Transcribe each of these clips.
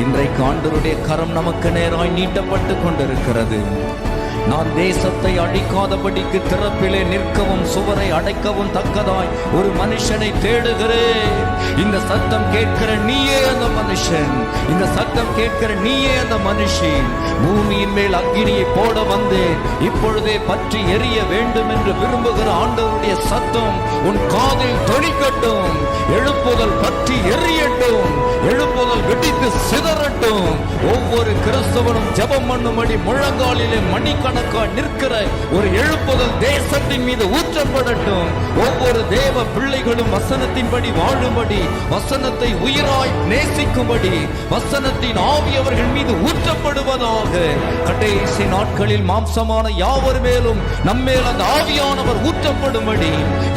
இன்றைக்கு ஆண்டருடைய கரம் நமக்கு நேராய் நீட்டப்பட்டு கொண்டிருக்கிறது. நான் தேசத்தை அடிக்காதபடிக்கு திறப்பிலே நிற்கவும் சுவரை அடைக்கவும் தக்கதாய் ஒரு மனுஷனை தேடுகிறேன். இந்த சத்தம் கேட்கிற நீயே அந்த மனுஷன். இந்த சத்தம் கேட்கிற நீயே அந்த மனுஷன். பூமியின் மேல் அக்கினியை போட வந்தேன். இப்பொழுதே பற்றி எரிய வேண்டும் என்று விரும்புகிற ஆண்டவருடைய சத்தம் உன் காதில் தொழிக்கட்டும் எழுப்புதல் பற்றி எரியட்டும். எழுப்புதல் வெடித்து சிதறட்டும். ஒவ்வொரு கிறிஸ்தவனும் ஜபம் பண்ணும்படி முழங்காலிலே மணிக்கணக்காய் நிற்கிற ஒரு எழுப்புதல் தேசத்தின் மீது ஊற்றப்படட்டும். ஒவ்வொரு தேவ பிள்ளைகளும் வசனத்தின்படி வாழும்படி வசனத்தை உயிராய் நேசிக்கும்படி வசனத்தின் ஆவியவர்கள் மீது ஊற்றப்படுவதாக. கடைசி நாட்களில் மாம்சமான யாவர் மேலும் நம்மேல் அந்த ஆவியானவர் ஊற்றப்படும்படி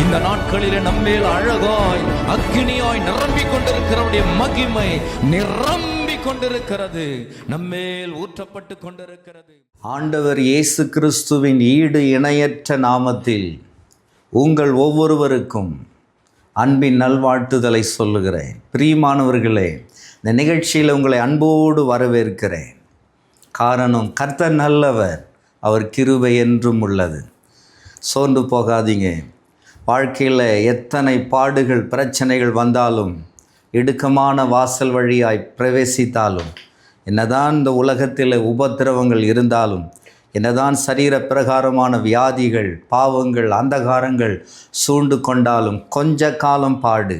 இந்த நாட்களில் நம்மேல் அழகாய் அக்னியாய் நிரம்பிக் கொண்டிருக்கிறவருடைய மகிமை நிரம்பிக் கொண்டிருக்கிறது. நம்மேல் ஊற்றப்பட்டு கொண்டிருக்கிறது. ஆண்டவர் இயேசு கிறிஸ்துவின் ஈடு இணையற்ற நாமத்தில் உங்கள் ஒவ்வொருவருக்கும் அன்பின் நல்வாழ்த்துதலை சொல்லுகிறேன். பிரியமானவர்களே இந்த நிகழ்ச்சியில் உங்களை அன்போடு வரவேற்கிறேன். காரணம் கர்த்தர் நல்லவர் அவர் கிருபை என்றும் உள்ளது. சோர்ந்து போகாதீங்க. வாழ்க்கையில் எத்தனை பாடுகள் பிரச்சனைகள் வந்தாலும் இடுக்கமான வாசல் வழியாய் பிரவேசித்தாலும் என்னதான் இந்த உலகத்தில் உபத்திரவங்கள் இருந்தாலும் என்னதான் சரீர பிரகாரமான வியாதிகள் பாவங்கள் அந்தகாரங்கள் சூண்டு கொண்டாலும் கொஞ்ச காலம் பாடு.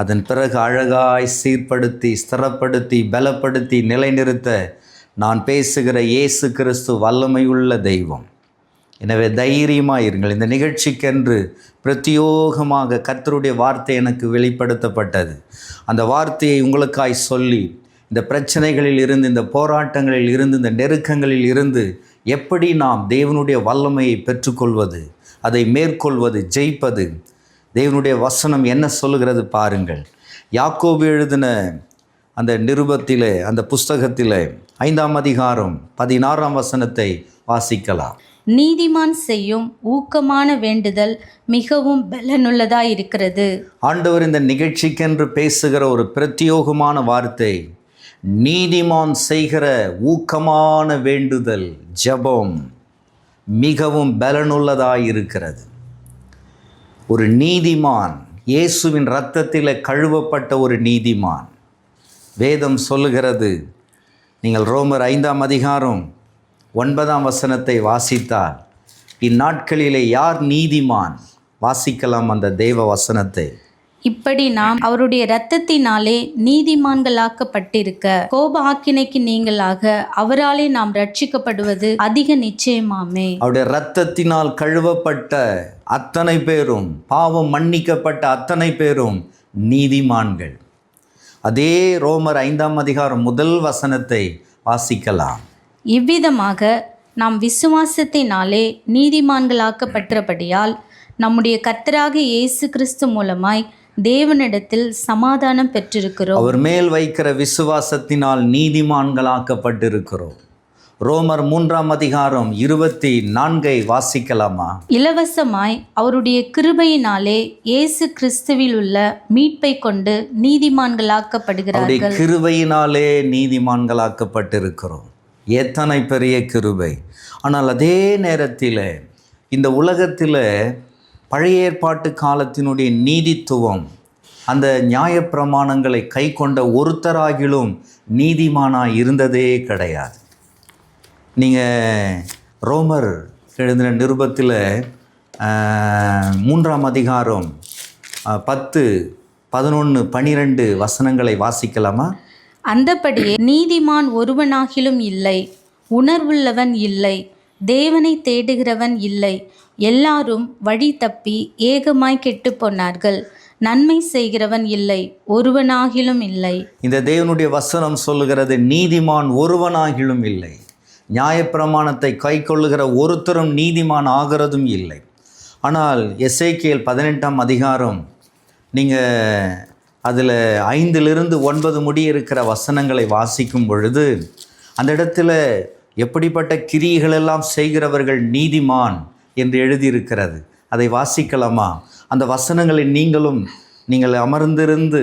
அதன் பிறகு அழகாய் சீர்படுத்தி ஸ்திரப்படுத்தி பலப்படுத்தி நிலைநிறுத்த நான் பேசுகிற இயேசு கிறிஸ்து வல்லமையுள்ள தெய்வம். எனவே தைரியமாக இருங்கள் இந்த நிகழ்ச்சிக்கென்று பிரத்யோகமாக கர்த்தருடைய வார்த்தை எனக்கு வெளிப்படுத்தப்பட்டது. அந்த வார்த்தையை உங்களுக்காய் சொல்லி இந்த பிரச்சனைகளில் இருந்து இந்த போராட்டங்களில் இருந்து இந்த நெருக்கங்களில் இருந்து எப்படி நாம் தேவனுடைய வல்லமையை பெற்றுக்கொள்வது அதை மேற்கொள்வது ஜெயிப்பது? தேவனுடைய வசனம் என்ன சொல்லுகிறது பாருங்கள். யாக்கோபு எழுதின அந்த நிருபத்திலே அந்த புஸ்தகத்திலே ஐந்தாம் அதிகாரம் பதினாறாம் வசனத்தை வாசிக்கலாம். நீதிமான் செய்யும் ஊக்கமான வேண்டுதல் மிகவும் பலனுள்ளதாயிருக்கிறது. ஆண்டவர் இந்த நிகழ்ச்சிக்கென்று பேசுகிற ஒரு பிரத்யோகமான வார்த்தை நீதிமான் செய்கிற ஊக்கமான வேண்டுதல் ஜெபம் மிகவும் பலனுள்ளதாக இருக்கிறது ஒரு நீதிமான் இயேசுவின் இரத்தத்தில் கழுவப்பட்ட ஒரு நீதிமான். வேதம் சொல்லுகிறது நீங்கள் ரோமர் ஐந்தாம் அதிகாரம் ஒன்பதாம் வசனத்தை வாசித்தால் இந்நாட்களிலே யார் நீதிமான்? வாசிக்கலாம் அந்த தெய்வ வசனத்தை. இப்படி நாம் அவருடைய இரத்தத்தினாலே நீதிமான்களாக்கப்பட்டிருக்க கோப ஆக்கினைக்கு நீங்களாக அவராலே நாம் ரட்சிக்கப்படுவது அதிக நிச்சயமாமே. அவருடைய இரத்தத்தினால் கழுவப்பட்ட அத்தனை பேரும் பாவம் மன்னிக்கப்பட்ட அத்தனை பேரும் நீதிமான்கள். அதே ரோமர் ஐந்தாம் அதிகாரம் முதல் வசனத்தை வாசிக்கலாம். இவ்விதமாக நாம் விசுவாசத்தினாலே நீதிமான்களாக்கப்பட்டபடியால் நம்முடைய கர்த்தராக இயேசு கிறிஸ்து மூலமாய் தேவனிடத்தில் சமாதானம் பெற்றிருக்கிறோம். அவர் மேல் வைக்கிற விசுவாசத்தினால் நீதிமான்களாக்கப்பட்டிருக்கிறோம். ரோமர் மூன்றாம் அதிகாரம் இருபத்தி நான்கை வாசிக்கலாமா? இலவசமாய் அவருடைய கிருபையினாலே இயேசு கிறிஸ்துவில் உள்ள மீட்பை கொண்டு நீதிமான்களாக்கப்படுகிறார்கள். கிருபையினாலே நீதிமான்களாக்கப்பட்டிருக்கிறோம். எத்தனை பெரிய கிருபை. ஆனால் அதே நேரத்தில் இந்த உலகத்தில் பழைய ஏற்பாட்டு காலத்தினுடைய நீதித்துவம் அந்த நியாயப்பிரமாணங்களை கை கொண்ட ஒருத்தராகிலும் நீதிமானாக இருந்ததே கிடையாது. நீங்கள் ரோமர் எழுதின நிருபத்தில் மூன்றாம் அதிகாரம் பத்து பதினொன்று பனிரெண்டு வசனங்களை வாசிக்கலாமா? அந்தபடியே நீதிமான் ஒருவனாகிலும் இல்லை உணர்வுள்ளவன் இல்லை தேவனை தேடுகிறவன் இல்லை எல்லாரும் வழி தப்பி ஏகமாய் கெட்டுப் போனார்கள். நன்மை செய்கிறவன் இல்லை ஒருவனாகிலும் இல்லை. இந்த தேவனுடைய வசனம் சொல்லுகிறது நீதிமான் ஒருவனாகிலும் இல்லை. நியாயப்பிரமாணத்தை கைக்கொள்ளுகிற ஒருத்தரும் நீதிமான் ஆகிறதும் இல்லை. ஆனால் எஸ்ஐகேல் பதினெட்டாம் அதிகாரம் நீங்கள் அதில் ஐந்திலிருந்து ஒன்பது முடி இருக்கிற வசனங்களை வாசிக்கும் பொழுது அந்த இடத்துல எப்படிப்பட்ட கிரியைகளெல்லாம் செய்கிறவர்கள் நீதிமான் என்று எழுதியிருக்கிறது. அதை வாசிக்கலாமா? அந்த வசனங்களை நீங்களும் நீங்கள் அமர்ந்திருந்து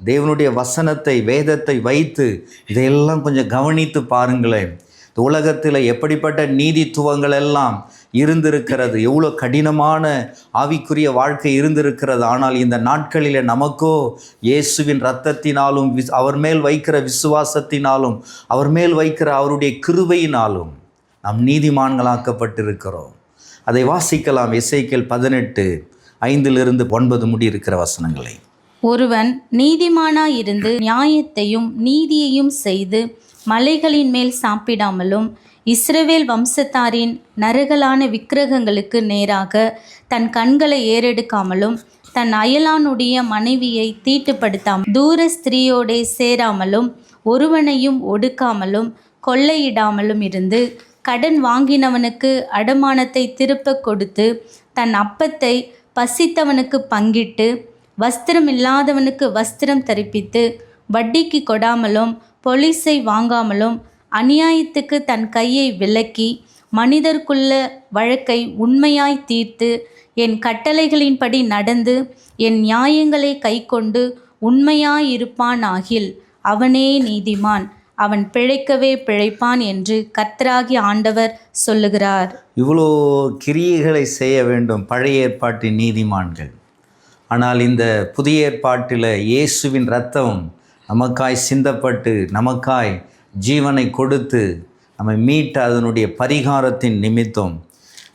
தேவனுடைய வசனத்தை வேதத்தை வைத்து இதையெல்லாம் கொஞ்சம் கவனித்து பாருங்களேன். இந்த உலகத்தில் எப்படிப்பட்ட நீதித்துவங்கள் எல்லாம் இருந்திருக்கிறது எவ்வளோ கடினமான ஆவிக்குரிய வாழ்க்கை இருந்திருக்கிறது. ஆனால் இந்த நாட்களில் நமக்கோ இயேசுவின் இரத்தத்தினாலும் விஸ் அவர் மேல் வைக்கிற விசுவாசத்தினாலும் அவர் மேல் வைக்கிற அவருடைய கிருபையினாலும் நாம் நீதிமான்களாக்கப்பட்டிருக்கிறோம். அதை வாசிக்கலாம். இசைக்கல் பதினெட்டு ஐந்திலிருந்து ஒன்பது முடி இருக்கிற வசனங்களை. ஒருவன் நீதிமானாயிருந்து நியாயத்தையும் நீதியையும் செய்து மலைகளின் மேல் சாப்பிடாமலும் இஸ்ரவேல் வம்சத்தாரின் நரகலான விக்கிரகங்களுக்கு நேராக தன் கண்களை ஏறெடுக்காமலும் தன் அயலானுடைய மனைவியை தீட்டுப்படுத்தாமல் தூர ஸ்திரீயோடே சேராமலும் ஒருவனையும் ஒடுக்காமலும் கொள்ளையிடாமலும் இருந்து கடன் வாங்கினவனுக்கு அடமானத்தை திருப்பக் கொடுத்து தன் அப்பத்தை பசித்தவனுக்கு பங்கிட்டு வஸ்திரம் இல்லாதவனுக்கு வஸ்திரம் தரிப்பித்து வட்டிக்கு கொடாமலும் பொலிஸை வாங்காமலும் அநியாயத்துக்கு தன் கையை விலக்கி மனிதர்க்குள்ள வழக்கை உண்மையாய் தீர்த்து என் கட்டளைகளின்படி நடந்து என் நியாயங்களை கைக்கொண்டு உண்மையாயிருப்பான் ஆகில் அவனே நீதிமான். அவன் பிழைக்கவே பிழைப்பான் என்று கத்தராகி ஆண்டவர் சொல்லுகிறார். இவ்வளோ கிரியைகளை செய்ய வேண்டும் பழைய ஏற்பாட்டின் நீதிமான்கள். ஆனால் இந்த புதிய ஏற்பாட்டில் இயேசுவின் ரத்தம் நமக்காய் சிந்தப்பட்டு நமக்காய் ஜீவனை கொடுத்து நம்மை மீட்ட அதனுடைய பரிகாரத்தின் நிமித்தம்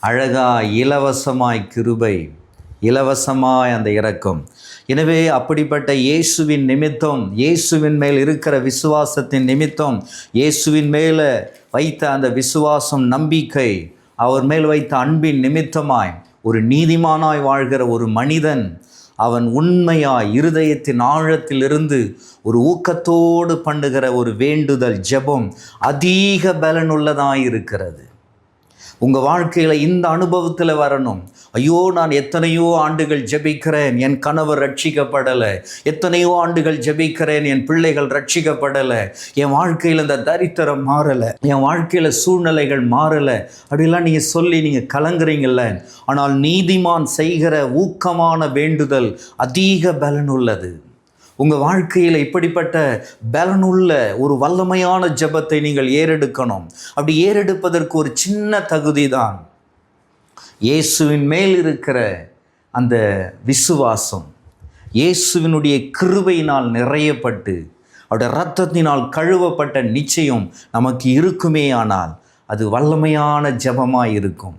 அழகாய் இலவசமாய் கிருபை இலவசமாய் அந்த இறக்கம் எனவே அப்படிப்பட்ட இயேசுவின் நிமித்தம் இயேசுவின் மேல் இருக்கிற விசுவாசத்தின் நிமித்தம் இயேசுவின் மேலே வைத்த அந்த விசுவாசம் நம்பிக்கை அவர் மேல் வைத்த அன்பின் நிமித்தமாய் ஒரு நீதிமானாய் வாழ்கிற ஒரு மனிதன் அவன் உண்மையாய் இருதயத்தின் ஆழத்திலிருந்து ஒரு ஊக்கத்தோடு பண்ணுகிற ஒரு வேண்டுதல் ஜெபம் அதிக பலனுள்ளதாய் இருக்கிறது. உங்கள் வாழ்க்கையில் இந்த அனுபவத்தில் வரணும். ஐயோ நான் எத்தனையோ ஆண்டுகள் ஜெபிக்கிறேன் என் கணவர் ரட்சிக்கப்படலை. எத்தனையோ ஆண்டுகள் ஜெபிக்கிறேன் என் பிள்ளைகள் ரட்சிக்கப்படலை. என் வாழ்க்கையில் இந்த தரித்திரம் மாறலை. என் வாழ்க்கையில் சூழ்நிலைகள் மாறலை. அப்படிலாம் நீங்கள் சொல்லி நீங்கள் கலங்குறீங்கள்ல ஆனால் நீதிமான் செய்கிற ஊக்கமான வேண்டுதல் அதிக பலன் உள்ளது. உங்கள் வாழ்க்கையில் இப்படிப்பட்ட பலனுள்ள ஒரு வல்லமையான ஜெபத்தை நீங்கள் ஏறெடுக்கணும். அப்படி ஏறெடுப்பதற்கு ஒரு சின்ன தகுதி தான் இயேசுவின் மேல் இருக்கிற அந்த விசுவாசம் இயேசுவினுடைய கிருபையினால் நிறையப்பட்டு அவருடைய ரத்தத்தினால் கழுவப்பட்ட நிச்சயம் நமக்கு இருக்குமே ஆனால் அது வல்லமையான ஜெபமாக இருக்கும்.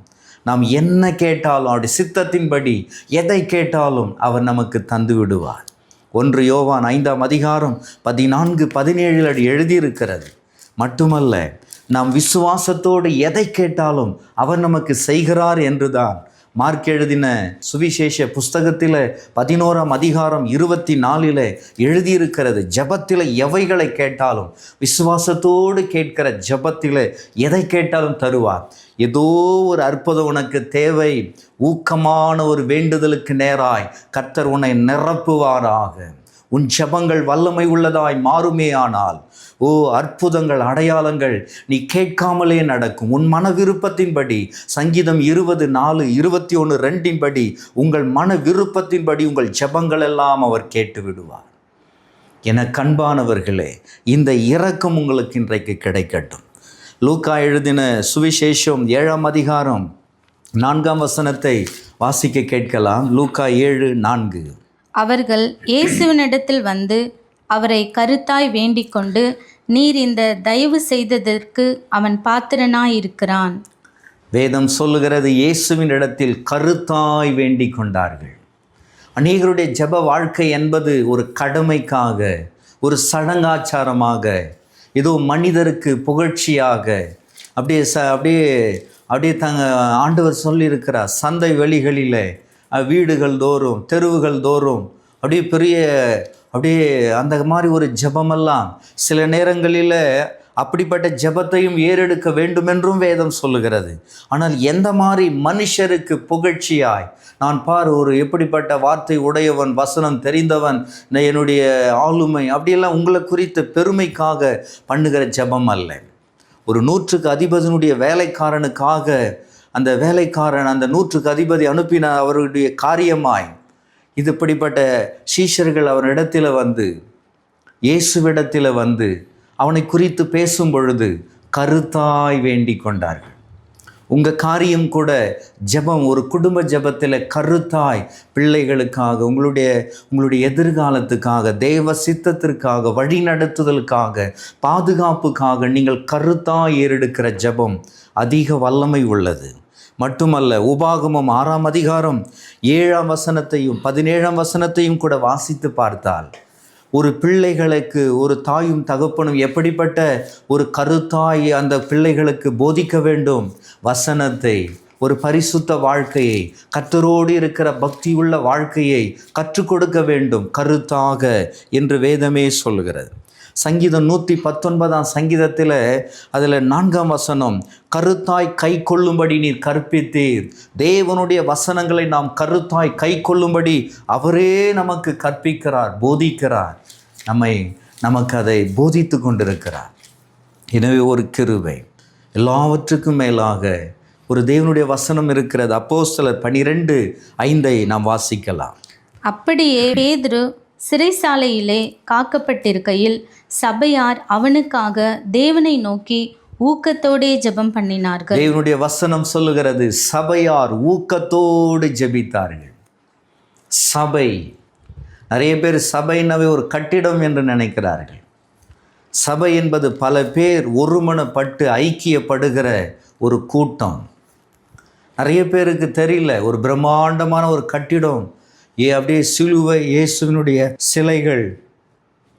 நாம் என்ன கேட்டாலும் அவருடைய சித்தத்தின்படி எதை கேட்டாலும் அவர் நமக்கு தந்து விடுவார். ஒன்று யோவான் ஐந்தாம் அதிகாரம் பதினான்கு பதினேழில் அடி எழுதியிருக்கிறது. மட்டுமல்ல நாம் விசுவாசத்தோடு எதை கேட்டாலும் அவர் நமக்கு செய்கிறார் என்றுதான். மார்க் எழுதின சுவிசேஷ புஸ்தகத்தில் பதினோராம் அதிகாரம் இருபத்தி நாலில் எழுதியிருக்கிறது ஜபத்தில் எவைகளை கேட்டாலும்? விசுவாசத்தோடு கேட்கிற ஜபத்தில் எதை கேட்டாலும் தருவார். ஏதோ ஒரு அற்புதம் உனக்கு தேவை ஊக்கமான ஒரு வேண்டுதலுக்கு நேராய் கர்த்தர் உன்னை நிரப்புவாராக. உன் ஜெபங்கள் வல்லமை உள்ளதாய் மாறுமே ஆனால் ஓ அற்புதங்கள் அடையாளங்கள் நீ கேட்காமலே நடக்கும். உன் மன விருப்பத்தின்படி சங்கீதம் இருபது நாலு இருபத்தி ஒன்று ரெண்டின்படி உங்கள் மன விருப்பத்தின்படி உங்கள் ஜபங்கள் எல்லாம் அவர் கேட்டு விடுவார். என கண்பானவர்களே இந்த இரக்கம் உங்களுக்கு இன்றைக்கு கிடைக்கட்டும். லூக்கா எழுதின சுவிசேஷம் ஏழாம் அதிகாரம் நான்காம் வசனத்தை வாசிக்க கேட்கலாம். லூக்கா ஏழு நான்கு. அவர்கள் இயேசுவினிடத்தில் வந்து அவரை கருத்தாய் வேண்டிக் கொண்டு நீர் இந்த தயவு செய்ததற்கு அவன் பாத்திரனாயிருக்கிறான். வேதம் சொல்லுகிறது இயேசுவின் இடத்தில் கருத்தாய் வேண்டி கொண்டார்கள். அநேகருடைய ஜெப வாழ்க்கை என்பது ஒரு கடமைக்காக ஒரு சடங்காச்சாரமாக ஏதோ மனிதருக்கு புகழ்ச்சியாக அப்படியே ச அப்படியே அப்படியே தங்க ஆண்டவர் சொல்லியிருக்கிறார் சந்தை வெளிகளில் வீடுகள் தோறும் தெருவுகள் தோறும் அப்படியே பெரிய அப்படியே அந்த மாதிரி ஒரு ஜெபமெல்லாம் சில நேரங்களில் அப்படிப்பட்ட ஜெபத்தையும் ஏறெடுக்க வேண்டுமென்றும் வேதம் சொல்லுகிறது. ஆனால் எந்த மாதிரி மனுஷருக்கு புகழ்ச்சியாய்? நான் பார் ஒரு எப்படிப்பட்ட வார்த்தை உடையவன் வசனம் தெரிந்தவன் என்னுடைய ஆளுமை அப்படியெல்லாம் உங்களை குறித்த பெருமைக்காக பண்ணுகிற ஜெபம் அல்ல. ஒரு நூற்றுக்கு அதிபதியினுடைய வேலைக்காரனுக்காக அந்த வேலைக்காரன் அந்த நூற்றுக்கு அதிபதி அனுப்பின அவருடைய காரியமாய் இது இப்படிப்பட்ட சீஷர்கள் அவரிடத்தில் வந்து இயேசுவிடத்தில் வந்து அவனை குறித்து பேசும் பொழுது கருத்தாய் வேண்டிக் கொண்டார்கள். உங்கள் காரியம் கூட ஜெபம் ஒரு குடும்ப ஜெபத்தில் கருத்தாய் பிள்ளைகளுக்காக உங்களுடைய உங்களுடைய எதிர்காலத்துக்காக தேவ சித்தத்திற்காக வழிநடத்துதலுக்காக பாதுகாப்புக்காக நீங்கள் கருத்தாய் ஏறெடுக்கிற ஜெபம் அதிக வல்லமை உள்ளது. மட்டுமல்ல உபாகமம் ஆறாம் அதிகாரம் ஏழாம் வசனத்தையும் பதினேழாம் வசனத்தையும் கூட வாசித்து பார்த்தால் ஒரு பிள்ளைகளுக்கு ஒரு தாயும் தகப்பனும் எப்படிப்பட்ட ஒரு கருத்தாய் அந்த பிள்ளைகளுக்கு போதிக்க வேண்டும்? வசனத்தை ஒரு பரிசுத்த வாழ்க்கையை கத்தரோடு இருக்கிற பக்தியுள்ள வாழ்க்கையை கற்றுக் கொடுக்க வேண்டும். கருத்தாக என்று வேதமே சொல்கிறது. சங்கீதம் நூற்றி பத்தொன்பதாம் சங்கீதத்தில் அதில் நான்காம் வசனம் கருத்தாய் கை கொள்ளும்படி நீர் கற்பித்தீர். தேவனுடைய வசனங்களை நாம் கருத்தாய் கை கொள்ளும்படி அவரே நமக்கு கற்பிக்கிறார் போதிக்கிறார். நம்மை நமக்கு அதை போதித்து கொண்டிருக்கிறார். எனவே ஒரு கிருவை எல்லாவற்றுக்கும் மேலாக ஒரு தேவனுடைய வசனம் இருக்கிறது. அப்போ சிலர் பனிரெண்டு ஐந்தை நாம் வாசிக்கலாம். அப்படியே பேதுரு சிறைசாலையிலே காக்கப்பட்டிருக்கையில் சபையார் அவனுக்காக தேவனை நோக்கி ஊக்கத்தோடே ஜெபம் பண்ணினார்கள். தேவனுடைய வசனம் சொல்லுகிறது சபையார் ஊக்கத்தோடு ஜெபித்தார்கள். சபை நிறைய பேர் சபைனாவே ஒரு கட்டிடம் என்று நினைக்கிறார்கள். சபை என்பது பல பேர் ஒருமனப்பட்டு ஐக்கியப்படுகிற ஒரு கூட்டம். நிறைய பேருக்கு தெரியல ஒரு பிரம்மாண்டமான ஒரு கட்டிடம் ஏ அப்படியே சிலுவை இயேசுவினுடைய சிலைகள்.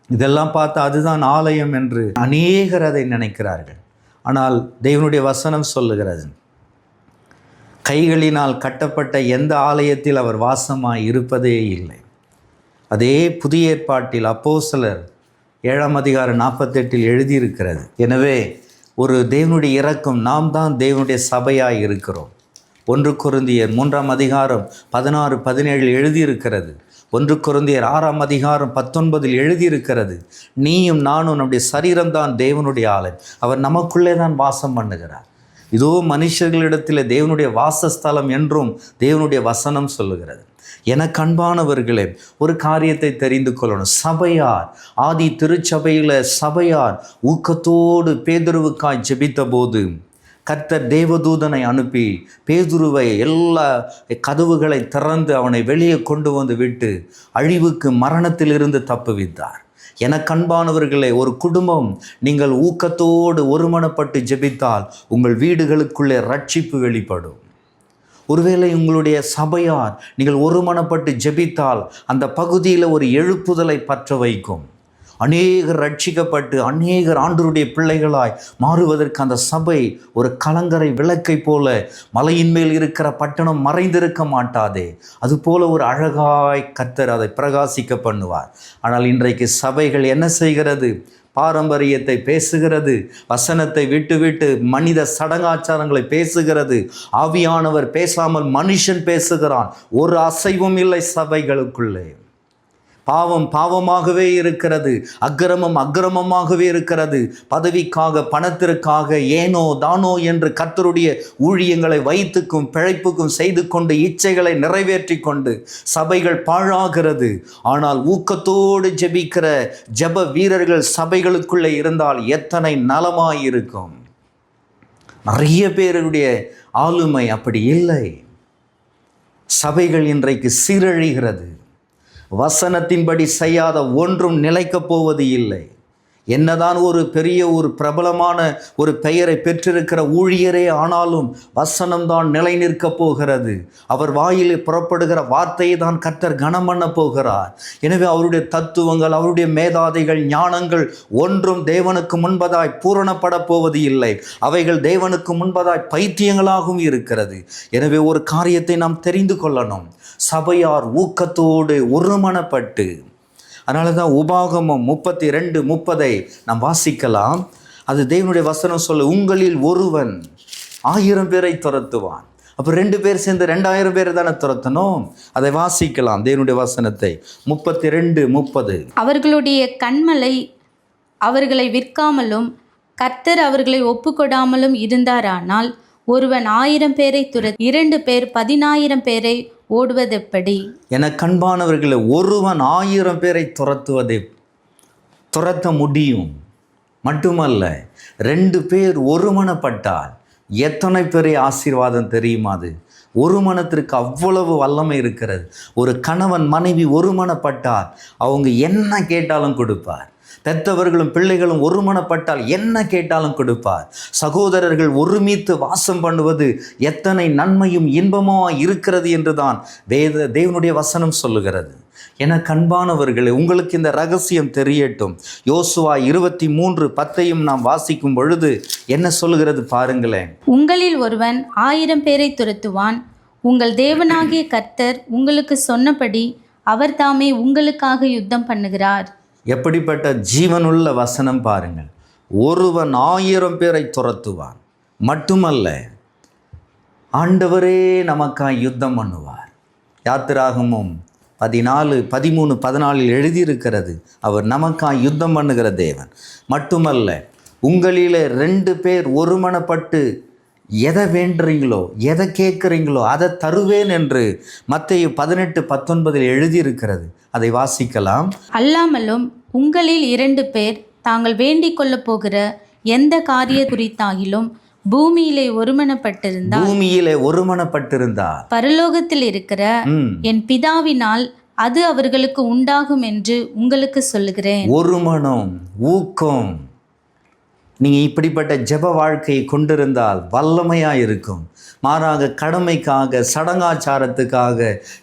இதெல்லாம் பார்த்து அதுதான் ஆலயம் என்று அநேகர் அதை நினைக்கிறார்கள். ஆனால் தெய்வனுடைய வசனம் சொல்லுகிறது. கைகளினால் கட்டப்பட்ட எந்த ஆலயத்தில் அவர் வாசமாய் இருப்பதே இல்லை. அதே புதிய ஏற்பாட்டில் அப்போஸ்தலர் ஏழாம் அதிகாரம் நாற்பத்தெட்டில் எழுதியிருக்கிறது. எனவே ஒரு தேவனுடைய இறக்கம் நாம் தான் தேவனுடைய சபையாக இருக்கிறோம். ஒன்று குருந்தியர் மூன்றாம் அதிகாரம் பதினாறு பதினேழில் எழுதியிருக்கிறது. ஒன்று குருந்தியர் ஆறாம் அதிகாரம் பத்தொன்பதில் எழுதியிருக்கிறது. நீயும் நானும் நம்முடைய சரீரம்தான் தேவனுடைய ஆலயம். அவர் நமக்குள்ளே தான் வாசம் பண்ணுகிறார். இதோ மனுஷர்களிடத்தில் தேவனுடைய வாசஸ்தலம் என்றும் தேவனுடைய வசனம் சொல்லுகிறது. எனக்கு அன்பானவர்களே ஒரு காரியத்தை தெரிந்து கொள்ளணும். சபையார் ஆதி திருச்சபையில் சபையார் ஊக்கத்தோடு பேதுருவுக்காய் ஜெபித்த போது கர்த்தர் தேவதூதனை அனுப்பி பேதுருவை எல்லா கதவுகளை திறந்து அவனை வெளியே கொண்டு வந்து விட்டு அழிவுக்கு மரணத்திலிருந்து தப்புவித்தார் என அன்பானவர்களே ஒரு குடும்பம் நீங்கள் ஊக்கத்தோடு ஒருமனப்பட்டு ஜெபித்தால் உங்கள் வீடுகளுக்குள்ளே ரட்சிப்பு வெளிப்படும். ஒருவேளை உங்களுடைய சபையார் நீங்கள் ஒருமனப்பட்டு ஜெபித்தால் அந்த பகுதியில் ஒரு எழுப்புதலை பற்ற வைக்கும். அநேகர் ரட்சிக்கப்பட்டு அநேகர் ஆண்டருடைய பிள்ளைகளாய் மாறுவதற்கு அந்த சபை ஒரு கலங்கரை விளக்கை போல மலையின் மேல் இருக்கிற பட்டணம் மறைந்திருக்க மாட்டாதே. அதுபோல ஒரு அழகாய் கத்தர் அதை பிரகாசிக்க பண்ணுவார். ஆனால் இன்றைக்கு சபைகள் என்ன செய்கிறது? பாரம்பரியத்தை பேசுகிறது. வசனத்தை விட்டு விட்டு மனித சடங்காச்சாரங்களை பேசுகிறது. ஆவியானவர் பேசாமல் மனுஷன் பேசுகிறான். ஒரு அசைவும் இல்லை சபைகளுக்குள்ளே. பாவம் பாவமாகவே இருக்கிறது. அக்கிரமம் அக்கிரமமாகவே இருக்கிறது. பதவிக்காக பணத்திற்காக ஏனோ தானோ என்று கர்த்தருடைய ஊழியங்களை வைத்துக்கும் பிழைப்புக்கும் செய்து கொண்டு இச்சைகளை நிறைவேற்றி கொண்டு சபைகள் பாழாகிறது. ஆனால் ஊக்கத்தோடு ஜெபிக்கிற ஜெப வீரர்கள் சபைகளுக்குள்ளே இருந்தால் எத்தனை நலமாயிருக்கும். நிறைய பேருடைய ஆளுமை அப்படி இல்லை. சபைகள் இன்றைக்கு சீரழிகிறது. வசனத்தின்படி செய்யாத ஒன்றும் நிலைக்கப் போவது இல்லை. என்னதான் ஒரு பெரிய ஒரு பிரபலமான ஒரு பெயரை பெற்றிருக்கிற ஊழியரே ஆனாலும் வசனம்தான் நிலை நிற்கப் போகிறது. அவர் வாயிலே புறப்படுகிற வார்த்தையை தான் கர்த்தர் கனம் பண்ண போகிறார். எனவே அவருடைய தத்துவங்கள் அவருடைய மேதாதைகள் ஞானங்கள் ஒன்றும் தேவனுக்கு முன்பதாய் பூரணப்பட போவது இல்லை. அவைகள் தேவனுக்கு முன்பதாய் பைத்தியங்களாகவும் இருக்கிறது. எனவே ஒரு காரியத்தை நாம் தெரிந்து கொள்ளணும். சபையார் ஊக்கத்தோடு ஒருமனப்பட்டு அதனால தான் உபாகமம் முப்பத்தி ரெண்டு முப்பதை நாம் வாசிக்கலாம். அது தேவனுடைய வசனம் சொல்ல உங்களில் ஒருவன் ஆயிரம் பேரை துரத்துவான். அப்போ ரெண்டு பேர் சேர்ந்து ரெண்டாயிரம் பேர் தானே துரத்தணும்? அதை வாசிக்கலாம் தேவனுடைய வசனத்தை. முப்பத்தி ரெண்டு முப்பது. அவர்களுடைய கண்மலை அவர்களை விற்காமலும் கர்த்தர் அவர்களை ஒப்புக்கொடாமலும் இருந்தாரானால் ஒருவன் ஆயிரம் பேரை துர இரண்டு பேர் பதினாயிரம் பேரை ஓடுவதெப்படி? என கண்பானவர்களை ஒருவன் ஆயிரம் பேரை துரத்துவதை துரத்த முடியும். மட்டுமல்ல ரெண்டு பேர் ஒருமனப்பட்டால் எத்தனை பெரிய ஆசீர்வாதம் தெரியுமா அது? ஒரு மனத்திற்கு அவ்வளவு வல்லமை இருக்கிறது. ஒரு கணவன் மனைவி ஒருமனப்பட்டால் அவங்க என்ன கேட்டாலும் கொடுப்பார். பெற்றவர்களும் பிள்ளைகளும் ஒருமனப்பட்டால் என்ன கேட்டாலும் கொடுப்பார். சகோதரர்கள் ஒருமித்து வாசம் பண்ணுவது எத்தனை நன்மையும் இன்பமாக இருக்கிறது என்றுதான் வேத தேவனுடைய வசனம் சொல்லுகிறது. என கண்பானவர்களே உங்களுக்கு இந்த ரகசியம் தெரியட்டும். யோசுவா இருபத்தி மூன்று பத்தையும் நாம் வாசிக்கும் பொழுது என்ன சொல்லுகிறது பாருங்களேன். உங்களில் ஒருவன் ஆயிரம் பேரை துரத்துவான். உங்கள் தேவனாகிய கர்த்தர் உங்களுக்கு சொன்னபடி அவர் தாமே உங்களுக்காக யுத்தம் பண்ணுகிறார். எப்படிப்பட்ட ஜீவனுள்ள வசனம் பாருங்கள். ஒருவன் ஆயிரம் பேரை துரத்துவான். மட்டுமல்ல ஆண்டவரே நமக்காக யுத்தம் பண்ணுவார். யாத்திராகமும் பதினாலு பதிமூணு பதினாலில் எழுதியிருக்கிறது அவர் நமக்காக யுத்தம் பண்ணுகிற தேவன். மட்டுமல்ல உங்களிலே ரெண்டு பேர் ஒருமனப்பட்டு எதை வேண்டுறீங்களோ எதை கேட்குறீங்களோ அதை தருவேன் என்று மத்தேயு பதினெட்டு பத்தொன்பதில் எழுதியிருக்கிறது. அதை வாசிக்கலாம். அல்லாமலும் உங்களில் இரண்டு பேர் தாங்கள் வேண்டிக் கொள்ளப் போகிற எந்த காரிய குறித்தாகிலும் பூமியிலே ஒருமனப்பட்டிருந்தால் பூமியிலே ஒருமனப்பட்டிருந்தார் பரலோகத்தில் இருக்கிற என் பிதாவினால் அது அவர்களுக்கு உண்டாகும் என்று உங்களுக்கு சொல்லுகிறேன். ஒரு மனம் ஊக்கம். நீங்கள் இப்படிப்பட்ட ஜெப வாழ்க்கையை கொண்டிருந்தால் வல்லமையாக இருக்கும் மாறாக கடமைக்காக சடங்காச்சாரத்துக்காக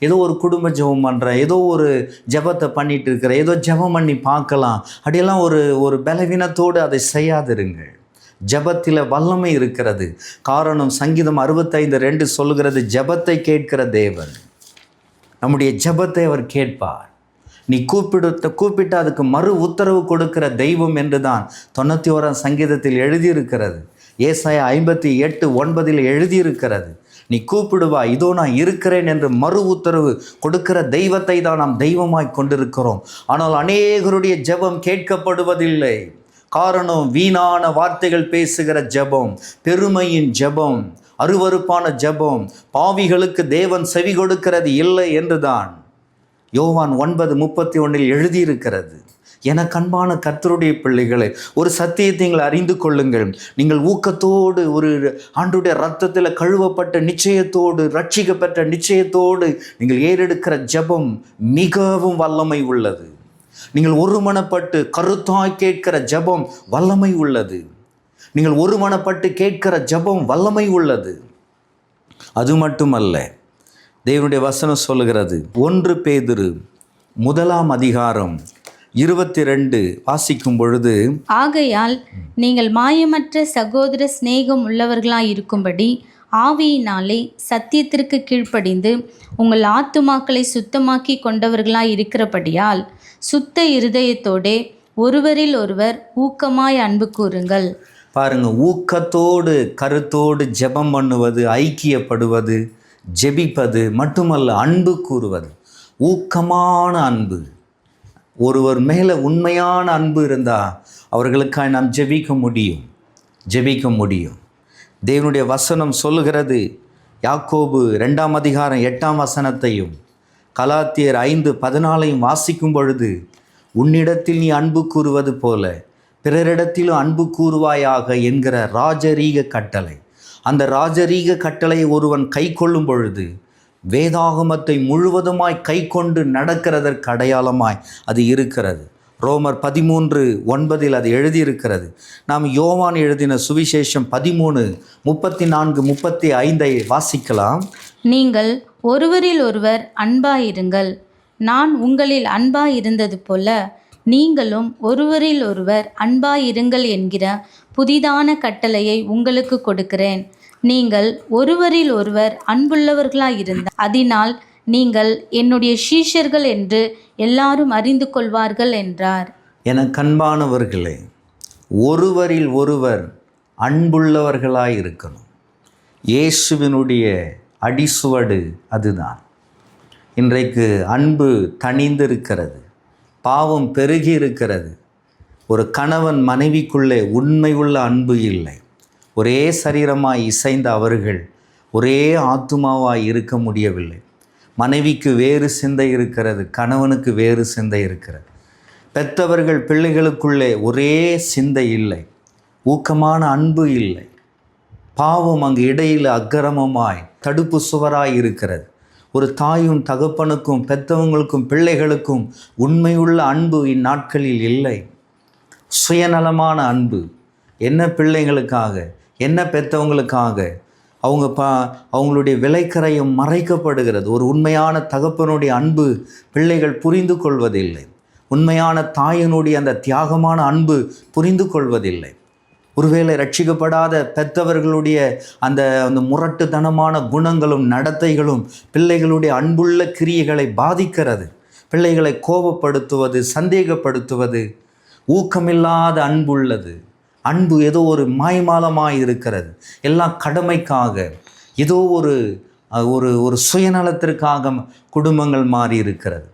ஏதோ ஒரு குடும்ப ஜெபம் பண்ணுறேன் ஏதோ ஒரு ஜெபத்தை பண்ணிட்டு இருக்கிறேன் ஏதோ ஜெபம் பண்ணி பார்க்கலாம். அப்படியெல்லாம் ஒரு ஒரு பலவீனத்தோடு அதை செய்யாதிருங்கள். ஜெபத்தில் வல்லமை இருக்கிறது. காரணம் சங்கீதம் அறுபத்தைந்து ரெண்டு சொல்லுகிறது ஜெபத்தை கேட்கிற தேவன் நம்முடைய ஜெபத்தை அவர் கேட்பார். நீ கூப்பிடுத்த கூப்பிட்டு அதுக்கு மறு உத்தரவு கொடுக்கிற தெய்வம் என்று தான் தொண்ணூற்றி ஓராம் சங்கீதத்தில் எழுதியிருக்கிறது. ஏசாய ஐம்பத்தி எட்டு ஒன்பதில் எழுதியிருக்கிறது. நீ கூப்பிடுவா இதோ நான் இருக்கிறேன் என்று மறு உத்தரவு கொடுக்கிற தெய்வத்தை தான் நாம் தெய்வமாய் கொண்டிருக்கிறோம். ஆனால் அநேகருடைய ஜெபம் கேட்கப்படுவதில்லை. காரணம் வீணான வார்த்தைகள் பேசுகிற ஜெபம் பெருமையின் ஜெபம் அருவருப்பான ஜெபம் பாவிகளுக்கு தேவன் செவி கொடுக்கிறது இல்லை என்றுதான். யோவான் ஒன்பது முப்பத்தி ஒன்றில் எழுதியிருக்கிறது என கண்பான கர்த்தருடைய பிள்ளைகளை ஒரு சத்தியத்தை நீங்கள் அறிந்து கொள்ளுங்கள். நீங்கள் ஊக்கத்தோடு ஒரு ஆண்டுடைய ரத்தத்தில் கழுவப்பட்ட நிச்சயத்தோடு ரட்சிக்கப்பட்ட நிச்சயத்தோடு நீங்கள் ஏறெடுக்கிற ஜெபம் மிகவும் வல்லமை உள்ளது. நீங்கள் ஒருமனப்பட்டு கருத்தாய் கேட்கிற ஜெபம் வல்லமை உள்ளது. நீங்கள் ஒருமனப்பட்டு கேட்கிற ஜெபம் வல்லமை உள்ளது. அது மட்டுமல்ல தேவனுடைய வசனம் சொல்லுகிறது. ஒன்று பேதுரு முதலாம் அதிகாரம் இருபத்தி ரெண்டு வாசிக்கும் பொழுது ஆகையால் நீங்கள் மாயமற்ற சகோதர சிநேகம் உள்ளவர்களாய் இருக்கும்படி ஆவியினாலே சத்தியத்திற்கு கீழ்ப்படிந்து உங்கள் ஆத்துமாக்களை சுத்தமாக்கி கொண்டவர்களாய் இருக்கிறபடியால் சுத்த இருதயத்தோடே ஒருவரில் ஒருவர் ஊக்கமாய் அன்பு கூறுங்கள். பாருங்க ஊக்கத்தோடு கருத்தோடு ஜெபம் பண்ணுவது ஐக்கியப்படுவது ஜெபிப்பது மட்டுமல்ல அன்பு கூறுவது. ஊக்கமான அன்பு. ஒருவர் மேலே உண்மையான அன்பு இருந்தால் அவர்களுக்காக நாம் ஜெபிக்க முடியும். ஜெபிக்க முடியும். தேவனுடைய வசனம் சொல்லுகிறது யாக்கோபு ரெண்டாம் அதிகாரம் எட்டாம் வசனத்தையும் கலாத்தியர் ஐந்து பதினாலையும் வாசிக்கும் பொழுது உன்னிடத்தில் நீ அன்பு கூறுவது போல பிறரிடத்திலும் அன்பு கூறுவாயாக என்கிற ராஜரீக கட்டளை. அந்த ராஜரீக கட்டளையை ஒருவன் கை கொள்ளும் பொழுது வேதாகமத்தை முழுவதுமாய் கை கொண்டு நடக்கிறதற்கு அடையாளமாய் அது இருக்கிறது. ரோமர் பதிமூன்று ஒன்பதில் அது எழுதியிருக்கிறது. நாம் யோவான் எழுதின சுவிசேஷம் பதிமூணு முப்பத்தி நான்கு முப்பத்தி ஐந்தை வாசிக்கலாம். நீங்கள் ஒருவரில் ஒருவர் அன்பாயிருங்கள். நான் உங்களில் அன்பாயிருந்தது போல நீங்களும் ஒருவரில் ஒருவர் அன்பாயிருங்கள் என்கிற புதிதான கட்டளையை உங்களுக்கு கொடுக்கிறேன். நீங்கள் ஒருவரில் ஒருவர் அன்புள்ளவர்களாயிருந்த அதனால் நீங்கள் என்னுடைய சீஷர்கள் என்று எல்லாரும் அறிந்து கொள்வார்கள் என்றார். என கண்பானவர்களே ஒருவரில் ஒருவர் அன்புள்ளவர்களாய் இருக்கணும் இயேசுவினுடைய அடிசுவடு அதுதான். இன்றைக்கு அன்பு தணிந்து இருக்கிறது பாவம் பெருகி இருக்கிறது ஒரு கணவன் மனைவிக்குள்ளே உண்மையுள்ள அன்பு இல்லை. ஒரே சரீரமாய் இசைந்த அவர்கள் ஒரே ஆத்துமாவாய் இருக்க முடியவில்லை. மனைவிக்கு வேறு சிந்தை இருக்கிறது கணவனுக்கு வேறு சிந்தை இருக்கிறது. பெற்றவர்கள் பிள்ளைகளுக்குள்ளே ஒரே சிந்தை இல்லை ஊக்கமான அன்பு இல்லை. பாவம் அங்கு இடையில் அக்கிரமமாய் தடுப்பு சுவராய் இருக்கிறது. ஒரு தாயும் தகப்பனுக்கும் பெற்றவங்களுக்கும் பிள்ளைகளுக்கும் உண்மையுள்ள அன்பு இந்நாட்களில் இல்லை. சுயநலமான அன்பு. என்ன பிள்ளைங்களுக்காக? என்ன பெற்றவங்களுக்காக அவங்க பா அவங்களுடைய விலைக்கரையும் மறைக்கப்படுகிறது. ஒரு உண்மையான தகப்பனுடைய அன்பு பிள்ளைகள் புரிந்து கொள்வதில்லை. உண்மையான தாயினுடைய அந்த தியாகமான அன்பு புரிந்து கொள்வதில்லை. ஒருவேளை ரட்சிக்கப்படாத பெற்றவர்களுடைய அந்த அந்த முரட்டுத்தனமான குணங்களும் நடத்தைகளும் பிள்ளைகளுடைய அன்புள்ள கிரியைகளை பாதிக்கிறது. பிள்ளைகளை கோபப்படுத்துவது சந்தேகப்படுத்துவது ஊக்கமில்லாத அன்புள்ளது. அன்பு ஏதோ ஒரு மாய்மாலமாய் இருக்கிறது எல்லாம் கடமைக்காக ஏதோ ஒரு ஒரு ஒரு சுயநலத்திற்காக குடும்பங்கள் மாறி இருக்கிறது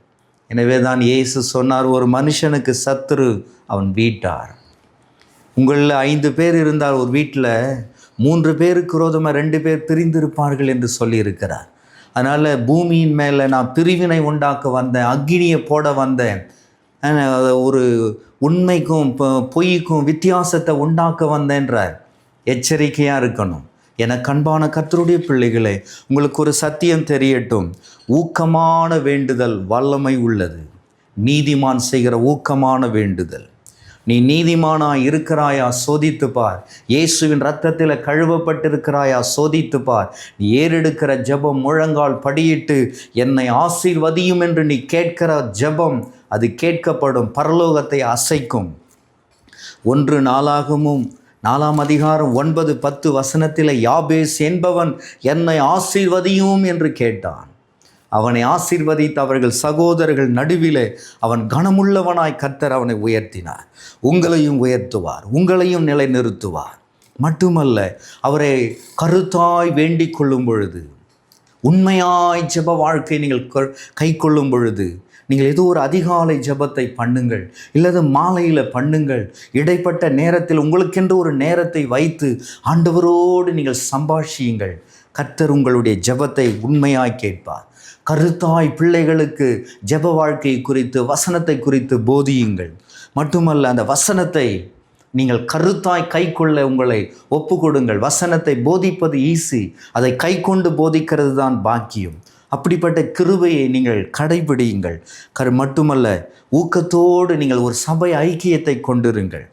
எனவே தான் இயேசு சொன்னார் ஒரு மனுஷனுக்கு சத்துரு அவன் வீட்டார். உங்களில் ஐந்து பேர் இருந்தால் ஒரு வீட்டில் மூன்று பேருக்கு விரோதமாக ரெண்டு பேர் பிரிந்திருப்பார்கள் என்று சொல்லியிருக்கிறார். அதனால் பூமியின் மேலே நான் பிரிவினை உண்டாக்க வந்தேன் அக்கினியை போட வந்தேன். ஒரு உண்மைக்கும் பொய்க்கும் வித்தியாசத்தை உண்டாக்க வந்தேன்றார். எச்சரிக்கையாக இருக்கணும். எனக்கு அன்பான கத்தருடைய பிள்ளைகளே உங்களுக்கு ஒரு சத்தியம் தெரியட்டும். ஊக்கமான வேண்டுதல் வல்லமை உள்ளது. நீதிமான் செய்கிற ஊக்கமான வேண்டுதல். நீ நீதிமானா இருக்கிறாயா? சோதித்து பார். இயேசுவின் ரத்தத்தில் கழுவப்பட்டிருக்கிறாயா? சோதித்து பார். நீ ஏறெடுக்கிற ஜெபம் முழங்கால் படியிட்டு என்னை ஆசீர்வதியும் என்று நீ கேட்கிற ஜெபம் அது கேட்கப்படும் பரலோகத்தை அசைக்கும். ஒன்று நாளாகமும் நாலாம் அதிகாரம் ஒன்பது பத்து வசனத்தில் யாபேஸ் என்பவன் என்னை ஆசீர்வதியும் என்று கேட்டான். அவனை ஆசீர்வதித்து அவர்கள் சகோதரர்கள் நடுவிலே அவன் கனமுள்ளவனாய் கர்த்தர் அவனை உயர்த்தினார். உங்களையும் உயர்த்துவார் உங்களையும் நிலைநிறுத்துவார். மட்டுமல்ல அவரை கருத்தாய் வேண்டிக் கொள்ளும் பொழுது உண்மையாய் ஜெப வாழ்க்கை நீங்கள் கை கொள்ளும் பொழுது நீங்கள் ஏதோ ஒரு அதிகாலை ஜெபத்தை பண்ணுங்கள் இல்லது மாலையில் பண்ணுங்கள். இடைப்பட்ட நேரத்தில் உங்களுக்கென்று ஒரு நேரத்தை வைத்து ஆண்டவரோடு நீங்கள் சம்பாஷியுங்கள். கர்த்தர் உங்களுடைய ஜெபத்தை உண்மையாய் கேட்பார். கருத்தாய் பிள்ளைகளுக்கு ஜெப வாழ்க்கை குறித்து வசனத்தை குறித்து போதியுங்கள். மட்டுமல்ல அந்த வசனத்தை நீங்கள் கருத்தாய் கைக்கொள்ள உங்களை ஒப்பு கொடுங்கள் வசனத்தை போதிப்பது ஈஸி அதை கைக்கொண்டு போதிக்கிறது தான் பாக்கியம். அப்படிப்பட்ட கிருபையை நீங்கள் கடைபிடியுங்கள். கரு மட்டுமல்ல ஊக்கத்தோடு நீங்கள் ஒரு சபை ஐக்கியத்தை கொண்டிருங்கள்.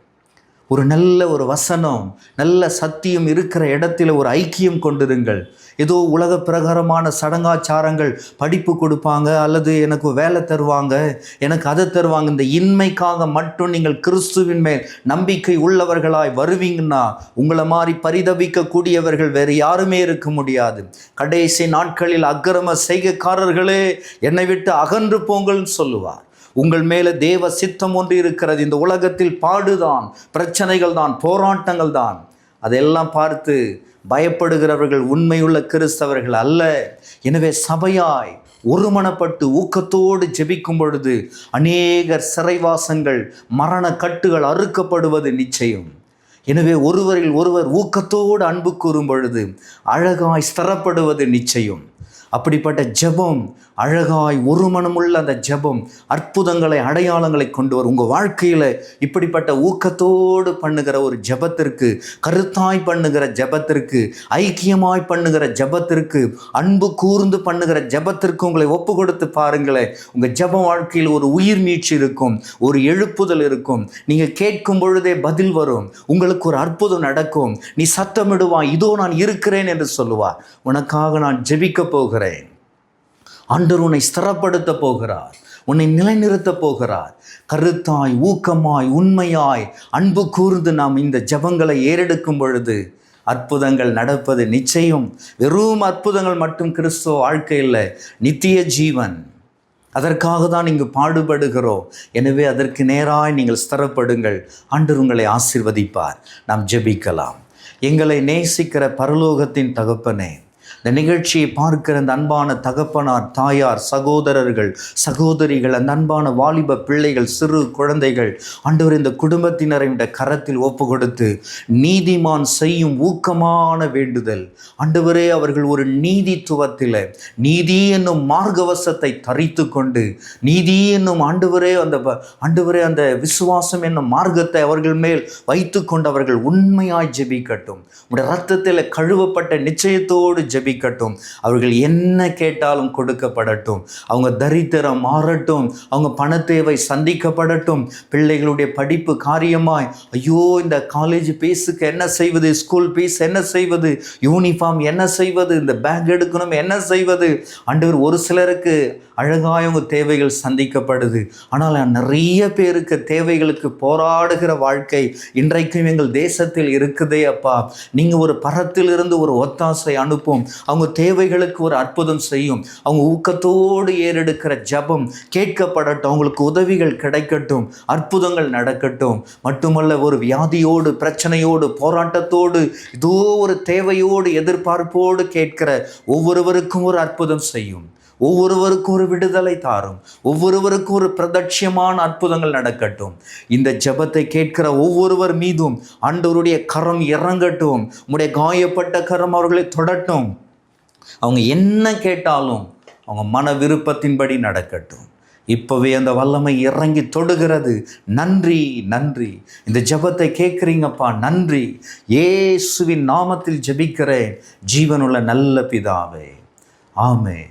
ஒரு நல்ல ஒரு வசனம் நல்ல சத்தியம் இருக்கிற இடத்துல ஒரு ஐக்கியம் கொண்டிருங்கள். ஏதோ உலக பிரகாரமான சடங்காச்சாரங்கள் படிப்பு கொடுப்பாங்க அல்லது எனக்கு வேலை தருவாங்க எனக்கு அதை தருவாங்க. இந்த இன்மைக்காக மட்டும் நீங்கள் கிறிஸ்துவின் மேல் நம்பிக்கை உள்ளவர்களாய் வருவீங்கன்னா உங்களை மாதிரி பரிதவிக்கக்கூடியவர்கள் வேறு யாருமே இருக்க முடியாது. கடைசி நாட்களில் அக்கிரம செய்கைக்காரர்களே என்னை விட்டு அகன்று போங்கள்னு சொல்லுவார். உங்கள் மேலே தேவ சித்தம் ஒன்று இருக்கிறது. இந்த உலகத்தில் பாடுதான் பிரச்சனைகள் தான் போராட்டங்கள் தான். அதெல்லாம் பார்த்து பயப்படுகிறவர்கள் உண்மையுள்ள கிறிஸ்தவர்கள் அல்ல. எனவே சபையாய் ஒருமனப்பட்டு ஊக்கத்தோடு ஜெபிக்கும் பொழுது அநேகர் சிறைவாசங்கள் மரண கட்டுகள் அறுக்கப்படுவது நிச்சயம். எனவே ஒருவரில் ஒருவர் ஊக்கத்தோடு அன்பு கூறும் பொழுது அழகாய் ஸ்திரப்படுவது நிச்சயம். அப்படிப்பட்ட ஜெபம் அழகாய் ஒரு மனமுள்ள அந்த ஜெபம் அற்புதங்களை அடையாளங்களை கொண்டு வரும். உங்கள் வாழ்க்கையில் இப்படிப்பட்ட ஊக்கத்தோடு பண்ணுகிற ஒரு ஜெபத்திற்கு கருத்தாய் பண்ணுகிற ஜெபத்திற்கு ஐக்கியமாய் பண்ணுகிற ஜெபத்திற்கு அன்பு கூர்ந்து பண்ணுகிற ஜெபத்திற்கு உங்களை ஒப்பு கொடுத்து பாருங்களேன். உங்கள் ஜப வாழ்க்கையில் ஒரு உயிர் மீட்சி இருக்கும் ஒரு எழுப்புதல் இருக்கும். நீங்கள் கேட்கும் பொழுதே பதில் வரும். உங்களுக்கு ஒரு அற்புதம் நடக்கும். நீ சத்தமிடுவான் இதோ நான் இருக்கிறேன் என்று சொல்லுவார். உனக்காக நான் ஜெபிக்க போகிறேன். ஆண்டவர் உன்னை ஸ்திரப்படுத்த போகிறார். உன்னை நிலைநிறுத்தப் போகிறார். கருத்தாய் ஊக்கமாய் உண்மையாய் அன்பு கூர்ந்து நாம் இந்த ஜெபங்களை ஏறெடுக்கும் பொழுது அற்புதங்கள் நடப்பது நிச்சயம். வெறும் அற்புதங்கள் மட்டும் கிறிஸ்துவ வாழ்க்கையில் நித்திய ஜீவன். அதற்காக தான் இங்கு பாடுபடுகிறோம். எனவே அதற்கு நேராய் நீங்கள் ஸ்திரப்படுங்கள். ஆண்டவர் உங்களை ஆசீர்வதிப்பார். நாம் ஜெபிக்கலாம். எங்களை நேசிக்கிற பரலோகத்தின் தகப்பனே இந்த நிகழ்ச்சியை பார்க்கிற அந்த அன்பான தகப்பனார் தாயார் சகோதரர்கள் சகோதரிகள் அந்த அன்பான வாலிப பிள்ளைகள் சிறு குழந்தைகள் ஆண்டவர் இந்த குடும்பத்தினரை இந்த கரத்தில் ஒப்பு கொடுத்து நீதிமான் செய்யும் ஊக்கமான வேண்டுதல். ஆண்டவரே அவர்கள் ஒரு நீதித்துவத்தில் நீதி என்னும் மார்க்கவசத்தை தரித்து கொண்டு நீதி என்னும் ஆண்டவரே அந்த ஆண்டவரே அந்த விசுவாசம் என்னும் மார்க்கத்தை அவர்கள் மேல் வைத்து கொண்டு அவர்கள் உண்மையாய் ஜெபிக்கட்டும். உடைய ரத்தத்தில் கழுவப்பட்ட நிச்சயத்தோடு ஜெபி ஜெபிக்கட்டும் அவர்கள் என்ன கேட்டாலும் கொடுக்கப்படட்டும். அவங்க தரித்திரம் மாறட்டும். அவங்க பணத்தேவை சந்திக்கப்படட்டும். பிள்ளைகளுடைய படிப்பு காரியமாய் ஐயோ இந்த காலேஜ் ஃபீஸுக்கு என்ன செய்வது? ஸ்கூல் ஃபீஸ் என்ன செய்வது? யூனிஃபார்ம் என்ன செய்வது? இந்த பேக் எடுக்கணும் என்ன செய்வது? ஆண்டவர் ஒரு சிலருக்கு அழகாக உங்க தேவைகள் சந்திக்கப்படுது. ஆனால் நிறைய பேருக்கு தேவைகளுக்கு போராடுகிற வாழ்க்கை இன்றைக்கும் எங்கள் தேசத்தில் இருக்குதே அப்பா. நீங்கள் ஒரு பரத்திலிருந்து ஒரு ஒத்தாசை அனுப்பும். அவங்க தேவைகளுக்கு ஒரு அற்புதம் செய்யும். அவங்க ஊக்கத்தோடு ஏறெடுக்கிற ஜெபம் கேட்கப்படட்டும். அவங்களுக்கு உதவிகள் கிடைக்கட்டும். அற்புதங்கள் நடக்கட்டும். மட்டுமல்ல ஒரு வியாதியோடு பிரச்சனையோடு போராட்டத்தோடு இதோ ஒரு தேவையோடு எதிர்பார்ப்போடு கேட்கிற ஒவ்வொருவருக்கும் ஒரு அற்புதம் செய்யும். ஒவ்வொருவருக்கும் ஒரு விடுதலை தாரும். ஒவ்வொருவருக்கும் ஒரு பிரதட்சியமான அற்புதங்கள் நடக்கட்டும். இந்த ஜெபத்தை கேட்கிற ஒவ்வொருவர் மீதும் ஆண்டவருடைய கரம் இறங்கட்டும். உங்களுடைய காயப்பட்ட கரம் அவர்களை தொடட்டும். அவங்க என்ன கேட்டாலும் அவங்க மன விருப்பத்தின்படி நடக்கட்டும். இப்போவே அந்த வல்லமை இறங்கி தொடுகிறது. நன்றி நன்றி. இந்த ஜெபத்தை கேட்குறீங்கப்பா நன்றி. ஏசுவின் நாமத்தில் ஜபிக்கிறேன். ஜீவனுள்ள நல்ல பிதாவே. ஆமே